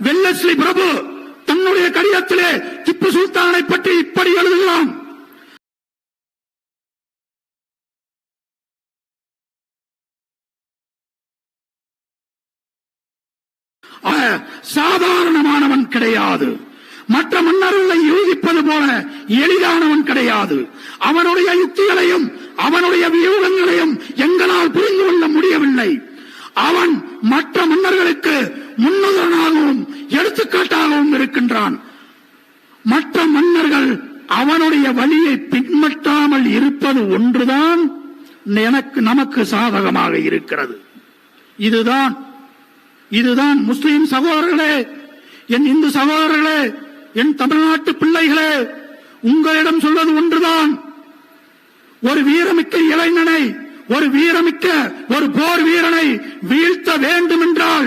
வெள்ளஸ்ரீ பிரபு தன்னுடைய கடிதத்திலே திப்பு சுல்தானை பற்றி இப்படி எழுதுகிறான். சாதாரணமானவன் கிடையாது. மற்ற மன்னர்களை யூகிப்பது போல எளிதானவன் கிடையாது. அவனுடைய யுக்திகளையும் அவனுடைய வியூகங்களையும் எங்களால் புரிந்து கொள்ள முடியவில்லை. அவன் மற்ற மன்னர்களுக்கு முன்னுதாரணமாகவும் எடுத்துக்காட்டாகவும் இருக்கின்றான். மற்ற மன்னர்கள் அவனுடைய வழியை பின்பற்றாமல் இருப்பது ஒன்றுதான் எனக்கு நமக்கு சாதகமாக இருக்கிறது. இதுதான் இதுதான் முஸ்லிம் சகோதரர்களே என் இந்து சகோதரர்களே என் தமிழ்நாட்டு பிள்ளைகளே உங்களிடம் சொல்வது ஒன்றுதான். ஒரு வீரமிக்க இளைஞனை ஒரு வீரமிக்க ஒரு போர் வீரனை வீழ்த்த வேண்டும் என்றால்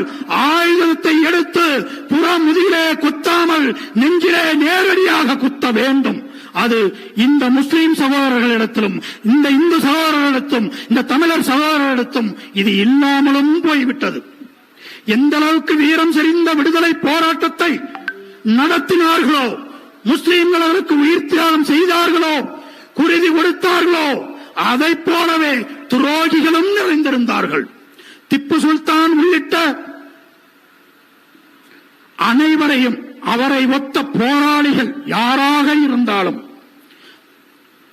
ஆயுதத்தை எடுத்து புறமுதியிலே குத்தாமல் நெஞ்சிலே நேரடியாக குத்த வேண்டும். அது இந்த முஸ்லிம் சகோதரர்களிடத்திலும் இந்த இந்து சகோதரர்களிடத்தும் இந்த தமிழர் சகோதரர்களிடத்தும் இது இல்லாமலும் போய்விட்டது. எந்த அளவுக்கு வீரம் செறிந்த விடுதலை போராட்டத்தை நடத்தினார்களோ முஸ்லீம்கள் அதற்கு உயிர் தியாகம் செய்தார்களோ குருதி கொடுத்தார்களோ அதை போலவே துரோகிகளும் நிறைந்திருந்தார்கள். திப்பு சுல்தான் உள்ளிட்ட அனைவரையும் அவரை ஒத்த போராளிகள் யாராக இருந்தாலும்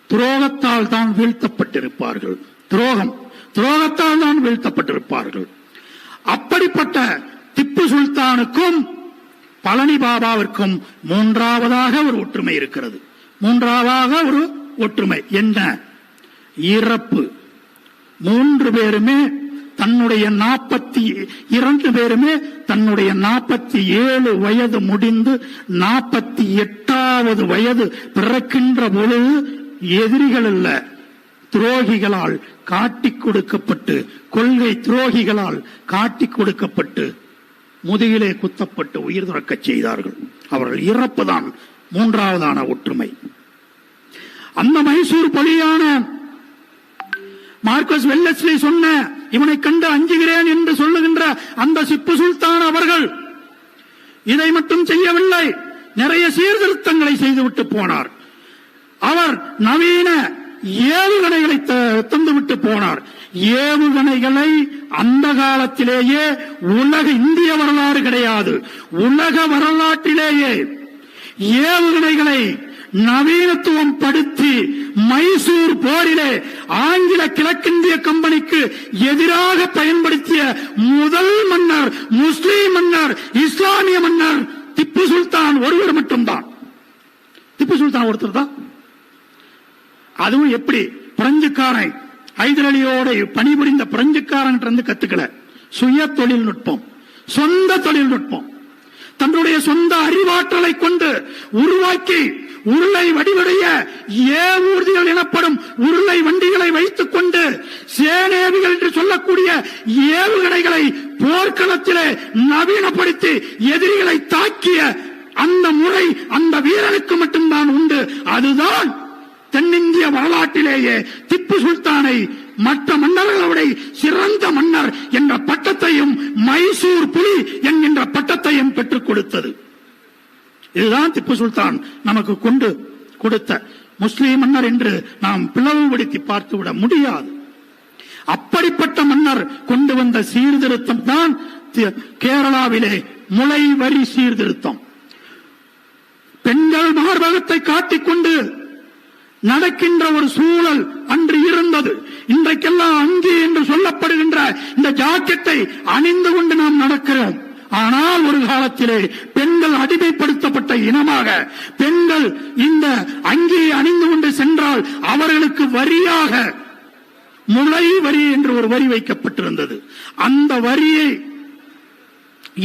துரோகத்தால் தான் வீழ்த்தப்பட்டிருப்பார்கள். துரோகம் துரோகத்தால் தான் வீழ்த்தப்பட்டிருப்பார்கள். அப்படிப்பட்ட திப்பு சுல்தானுக்கும் பழனி பாபாவிற்கும் மூன்றாவதாக ஒரு ஒற்றுமை இருக்கிறது. மூன்றாவதாக ஒரு ஒற்றுமை. என்ன? இறப்பு. மூன்று பேருமே தன்னுடைய நாற்பத்தி இரண்டு பேருமே தன்னுடைய நாற்பத்தி ஏழு வயது முடிந்து நாற்பத்தி எட்டாவது வயது பிறக்கின்ற பொழுது எதிரிகள் அல்ல துரோகிகளால் காட்டிக் கொடுக்கப்பட்டு கொள்கை துரோகிகளால் காட்டிக் கொடுக்கப்பட்டு முதுகிலே குத்தப்பட்டு உயிர் துறக்கச் செய்தார்கள். அவர்கள் இறப்புதான் மூன்றாவதான ஒற்றுமை. அந்த மைசூர் பலியான மார்க்கஸ் வெல்லஸ்லி சொன்ன இவனை கண்டு அஞ்சுகிறேன் என்று சொல்லுகின்ற அந்த சிப்பு சுல்தான் அவர்கள் இதை மட்டும் செய்யவில்லை. நிறைய சீர்திருத்தங்களை செய்துவிட்டு போனார். அவர் நவீன ஏவுகணைகளை த- தந்துவிட்டு போனார். ஏவுகணைகளை அந்த காலத்திலேயே உலக இந்திய வரலாறு கிடையாது. உலக வரலாற்றிலேயே ஏவுகணைகளை நவீனத்துவம் படுத்தி மைசூர் போரிலே ஆங்கில கிழக்கிந்திய கம்பெனிக்கு எதிராக பயன்படுத்திய முதல் மன்னர் முஸ்லீம் மன்னர் இஸ்லாமிய மன்னர் திப்பு சுல்தான் ஒருவர் மட்டும்தான். திப்பு சுல்தான் ஒருத்தர் தான். அதுவும் எப்படி? பிரெஞ்சுக்காரன். ஹைதர் அலியோட பணிபுரிந்த பிரெஞ்சுக்காரன் இருந்து கத்துக்கல. சுய தொழில்நுட்பம் சொந்த தொழில்நுட்பம் தன்னுடைய சொந்த அறிவாற்றலை கொண்டு உருவாக்கி உருளை வடிவுடைய ஏவூர்திகள் எனப்படும் உருளை வண்டிகளை வைத்துக் கொண்டு சேனேவிகள் என்று சொல்லக்கூடிய ஏவுகணைகளை போர்க்களத்திலே நவீனப்படுத்தி எதிரிகளை தாக்கிய அந்த முறை அந்த வீரனுக்கு மட்டும்தான் உண்டு. அதுதான் தென்னிந்திய வரலாற்றிலேயே திப்பு சுல்தானை மற்ற மன்னர்களோட சிறந்த மன்னர் என்ற பட்டத்தையும் மைசூர் புலி என்கின்ற பட்டத்தையும் பெற்றுக் கொடுத்தது. இதுதான் திப்பு சுல்தான் நமக்கு கொண்டு கொடுத்த முஸ்லிம் மன்னர் என்று நாம் பிளவுபடுத்தி பார்த்துவிட முடியாது. அப்படிப்பட்ட மன்னர் கொண்டு வந்த சீர்திருத்தம் தான் கேரளாவிலே முளை வரி சீர்திருத்தம். பெண்கள் மார்பகத்தை காட்டிக்கொண்டு நடக்கின்ற ஒரு சூழல் அன்று இருந்தது. இன்றைக்கெல்லாம் அங்கே என்று சொல்லப்படுகின்ற இந்த ஜாக்கெட்டை அணிந்து கொண்டு நாம் நடக்கிறோம். ஆனால் ஒரு காலத்திலே பெண்கள் அடிமைப்படுத்தப்பட்ட இனமாக பெண்கள் இந்த அங்கே அணிந்து கொண்டு சென்றால் அவர்களுக்கு வரியாக முளை வரி என்று ஒரு வரி வைக்கப்பட்டிருந்தது. அந்த வரியை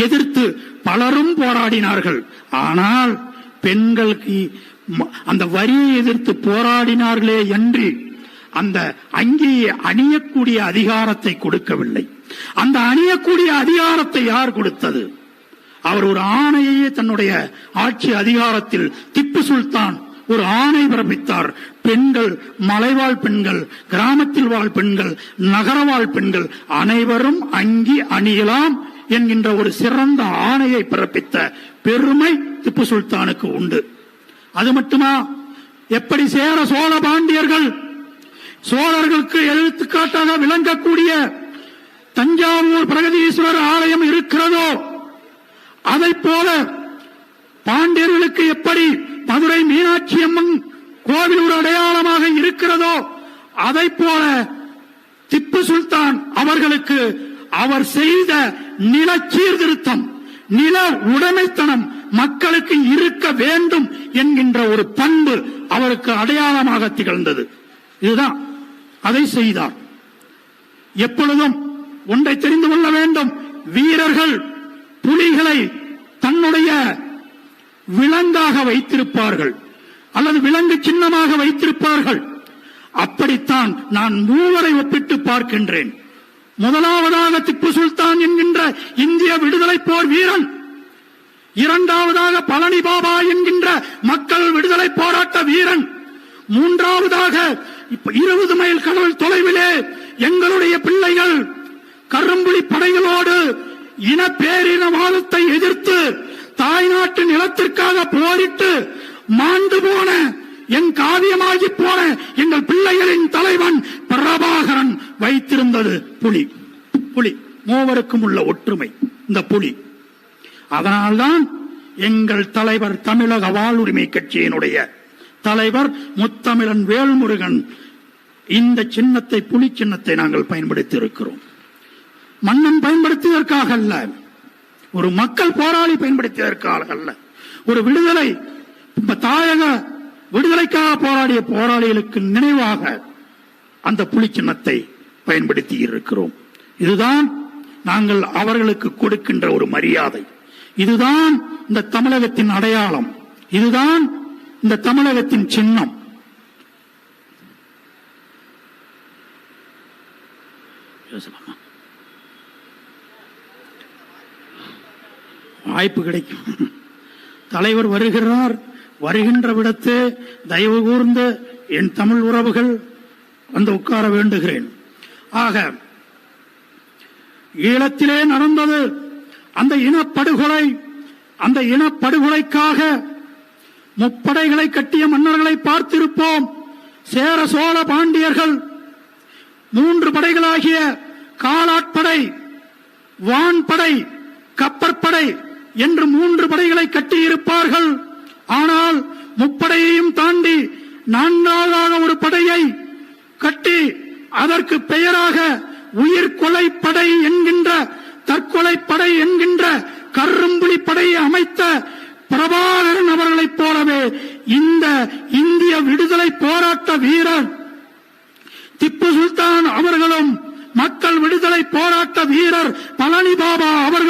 எதிர்த்து பலரும் போராடினார்கள். ஆனால் பெண்களுக்கு அந்த வரியை எதிர்த்து போராடினார்களே அன்றி அந்த அங்கேயே அணியக்கூடிய அதிகாரத்தை கொடுக்கவில்லை. அந்த அணியக்கூடிய அதிகாரத்தை யார் கொடுத்தது? அவர் ஒரு ஆணையையே தன்னுடைய ஆட்சி அதிகாரத்தில் திப்பு சுல்தான் ஒரு ஆணை பிறப்பித்தார். பெண்கள் மலைவாழ் பெண்கள் கிராமத்தில் வாழ் பெண்கள் நகரவாழ் பெண்கள் அனைவரும் அங்கி அணியலாம் என்கின்ற ஒரு சிறந்த ஆணையை பிறப்பித்த பெருமை திப்பு சுல்தானுக்கு உண்டு. அது மட்டுமா? எப்படி சேர சோழ பாண்டியர்கள் சோழர்களுக்கு எழுத்துக்காட்டாக விளங்கக்கூடிய தஞ்சாவூர் பிரகதீஸ்வரர் ஆலயம் இருக்கிறதோ அதைப் போல பாண்டியர்களுக்கு எப்படி மதுரை மீனாட்சி அம்மன் கோவில் ஒரு அடையாளமாக இருக்கிறதோ அதை போல திப்பு சுல்தான் அவர்களுக்கு அவர் செய்த நில சீர்திருத்தம் நில உடைமைத்தனம் மக்களுக்கு இருக்க வேண்டும் என்கின்ற ஒரு பண்பு அவருக்கு அடையாளமாக திகழ்ந்தது. இதுதான் அதை செய்தார். எப்பொழுதும் ஒன்றை தெரிந்து கொள்ள வேண்டும். வீரர்கள் புலிகளை தன்னுடைய விலங்காக வைத்திருப்பார்கள். அல்லது விலங்கு சின்னமாக வைத்திருப்பார்கள். அப்படித்தான் நான் மூவரை ஒப்பிட்டு பார்க்கின்றேன். முதலாவதாக திப்பு சுல்தான் என்கின்ற இந்திய விடுதலை போர் வீரன். இரண்டாவதாக பழனி பாபா என்கின்ற மக்கள் விடுதலை போராட்ட வீரன். மூன்றாவதாக இருபது மைல் கடல் தொலைவிலே எங்களுடைய பிள்ளைகள் கரும்புலி படைகளோடு இன பேரினவாதத்தை எதிர்த்து தாய்நாட்டு நிலத்திற்காக போரிட்டு மாண்டு போன என் காவியமாகி போன எங்கள் பிள்ளைகளின் தலைவன் பிரபாகரன் வைத்திருந்தது புலி. புலி மூவருக்கும் உள்ள ஒற்றுமை இந்த புலி. அதனால்தான் எங்கள் தலைவர் தமிழக வாழ்வுரிமை கட்சியினுடைய தலைவர் முத்தமிழன் வேல்முருகன் இந்த சின்னத்தை புலி சின்னத்தை நாங்கள் பயன்படுத்தி இருக்கிறோம் மன்னன் பயன்படுத்தியதற்காக அல்ல. ஒரு மக்கள் போராளி பயன்படுத்தியதற்காக அல்ல. ஒரு விடுதலை தாயக விடுதலைக்காக போராடிய போராளிகளுக்கு நினைவாக அந்த புலி சின்னத்தை பயன்படுத்தி இருக்கிறோம் இதுதான் நாங்கள் அவர்களுக்கு கொடுக்கின்ற ஒரு மரியாதை. இதுதான் இந்த தமிழகத்தின் அடையாளம். இதுதான் இந்த தமிழகத்தின் சின்னம். பேசலாமா வாய்ப்பு கிடைக்கும். தலைவர் வருகிறார். வருகின்ற விடத்து தயவு கூர்ந்து என் தமிழ் உறவுகள் வந்து உட்கார வேண்டுகிறேன். ஆக ஈழத்திலே நடந்தது அந்த இனப்படுகொலை அந்த இனப்படுகொலைக்காக முப்படைகளை கட்டிய மன்னர்களை பார்த்திருப்போம். சேர சோழ பாண்டியர்கள் மூன்று படைகளாகிய காலாட்படை வான்படை கப்பற்படை என்று மூன்று படைகளை கட்டியிருப்பார்கள். ஆனால் முப்படையையும் தாண்டி நான்காவதாக ஒரு படையை கட்டி அதற்கு பெயராக உயிர்கொலை படை என்கின்ற தற்கொலை படை என்கின்ற கரும்புலி படையை அமைத்த பிரபாகரன் அவர்களைப் போலவே இந்த இந்திய விடுதலை போராட்ட வீரர் திப்பு சுல்தான் அவர்களும் மக்கள் விடுதலை போராட்ட வீரர் பழனி பாபா அவர்கள்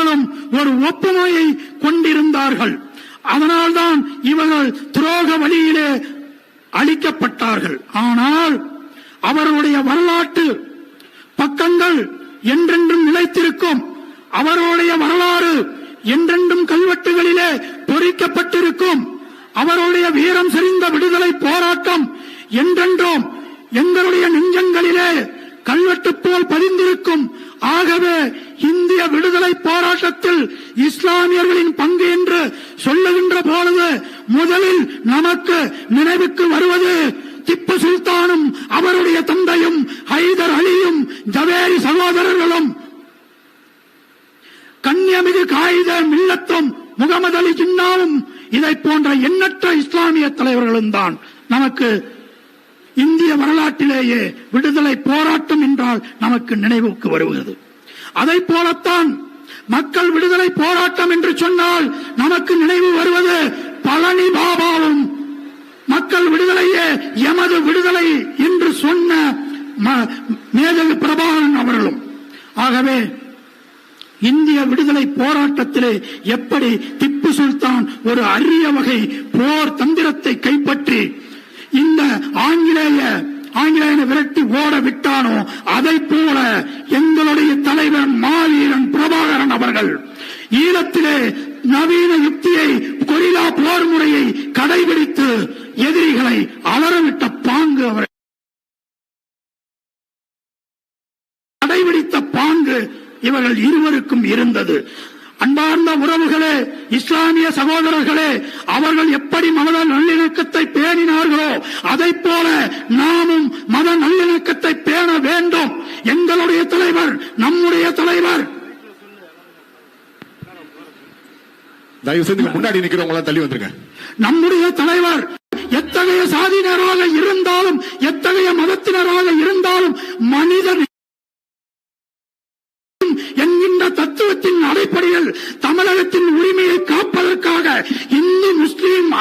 ஒரு ஒப்புமையை கொண்டிருந்தார்கள். அதனால்தான் இவர்கள் துரோக வழியிலே அழிக்கப்பட்டார்கள். ஆனால் அவர்களுடைய வரலாற்று பக்கங்கள் என்றென்றும் நிலைத்திருக்கும். அவர்களுடைய வரலாறு என்றென்றும் கல்வெட்டுகளிலே பொறிக்கப்பட்டிருக்கும். அவருடைய வீரம் செறிந்த விடுதலை போராட்டம் என்றென்றும் எங்களுடைய நெஞ்சங்களிலே கல்வெட்டு போல் பதிந்திருக்கும். ஆகவே இந்திய விடுதலை போராட்டத்தில் இஸ்லாமியர்களின் பங்கு என்று சொல்லுகின்ற பொழுது முதலில் நமக்கு நினைவுக்கு வருவது திப்பு சுல்தானும் அவருடைய தந்தையும் ஹைதர் அலியும் ஜவேரி சகோதரர்களும். கன்னியமிகு காகித மில்லத்தும் முகமது அலி ஜின்னாவும் இதை போன்ற எண்ணற்ற இஸ்லாமிய தலைவர்களும் தான். நமக்கு இந்திய வரலாற்றிலேயே விடுதலை போராட்டம் என்றால் நமக்கு நினைவுக்கு வருகிறது. அதை போலத்தான் மக்கள் விடுதலை போராட்டம் என்று சொன்னால் நமக்கு நினைவு வருவது பழனி பாபாவும் மக்கள் விடுதலையே எமது விடுதலை என்று சொன்ன ம- மேதகு பிரபாகரன் அவர்களும். ஆகவே இந்திய விடுதலை போராட்டத்திலே எப்படி திப்பு சுல்தான் ஒரு அரிய வகை போர் தந்திரத்தை கைப்பற்றி இந்த ஆங்கிலேய ஆங்கிலேயனை விரட்டி ஓட விட்டானோ அதை போல எங்களுடைய தலைவன் மாவீரன் பிரபாகரன் அவர்கள் ஈழத்திலே நவீன யுக்தியை கொரிலா போர் முறையை கடைபிடித்து எதிரிகளை அலறவிட்ட பாங்கு அவர். கடைபிடித்த பாங்கு இவர்கள் இருவருக்கும் இருந்தது. அன்பார்ந்த உறவுகளே இஸ்லாமிய சகோதரர்களே அவர்கள் எப்படி மத நல்லிணக்கத்தை பேணினார்களோ அதை போல நாமும் மத நல்லிணக்கத்தை பேண வேண்டும். எங்களுடைய தலைவர் நம்முடைய தலைவர். தயவு செஞ்சு முன்னாடி நிக்கிறவங்க தள்ளி வந்துருங்க. நம்முடைய தலைவர் எத்தகைய சாதியினராக இருந்தாலும் எத்தகைய மதத்தினராக இருந்தாலும் மனிதன் என்கின்ற தத்துவத்தின் அடிப்படையில் தமிழகத்தின் உரிமையை காப்பதற்காக இந்து முஸ்லீம்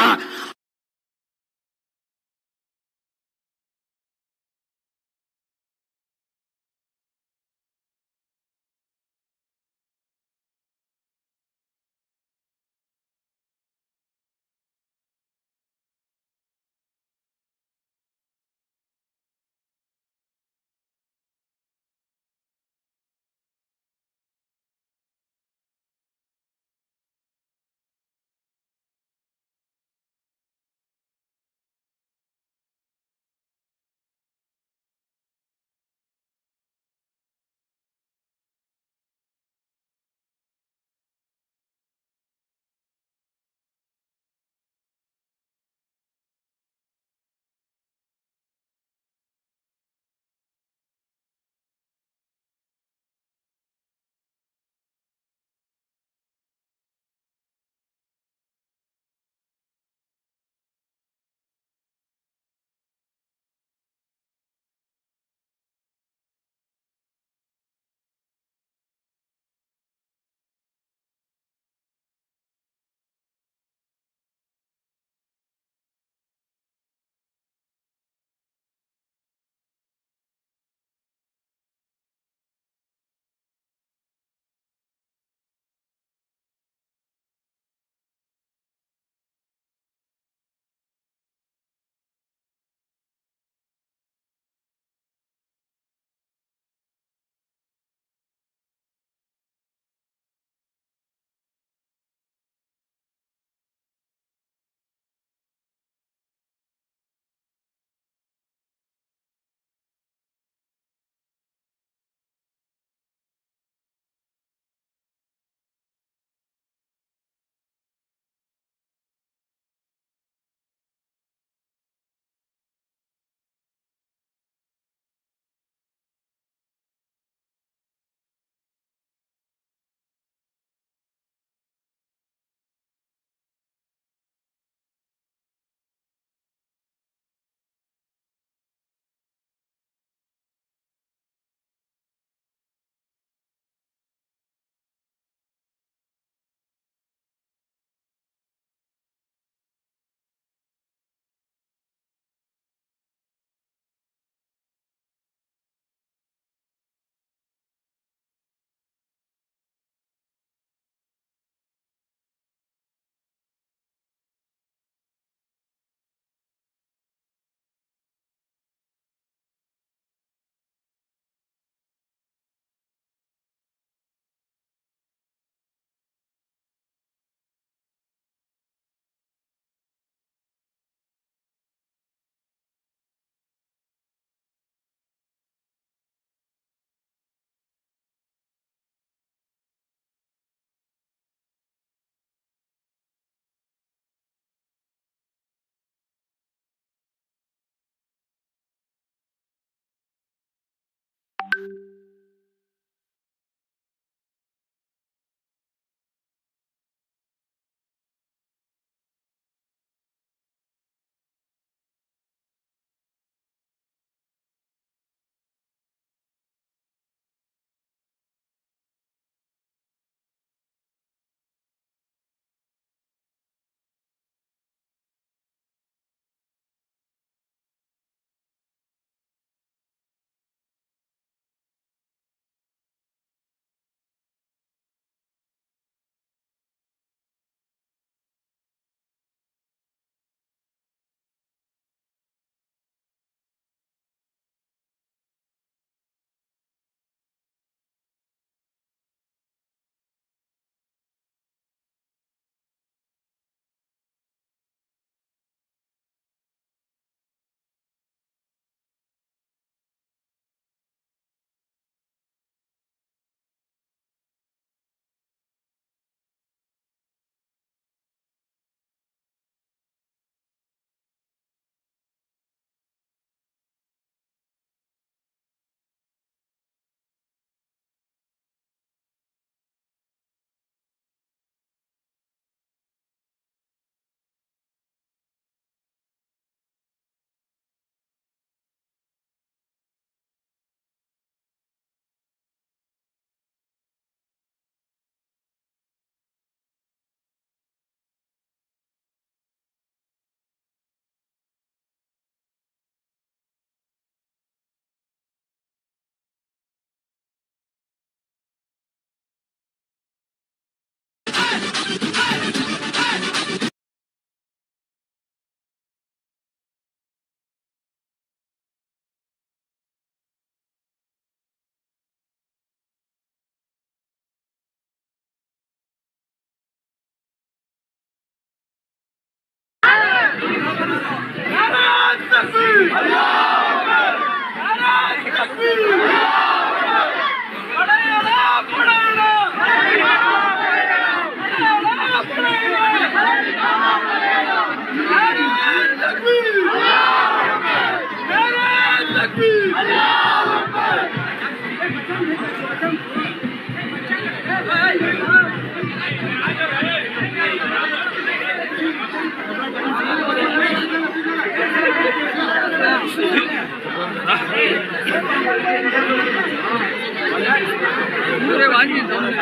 노래 완전 넘네.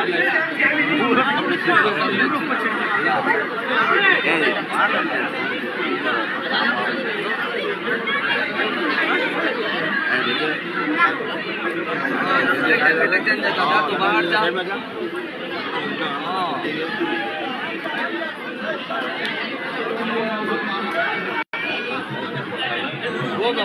इलेक्शन जाता था तो बाहर जा वो तो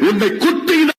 உன்னை குத்தின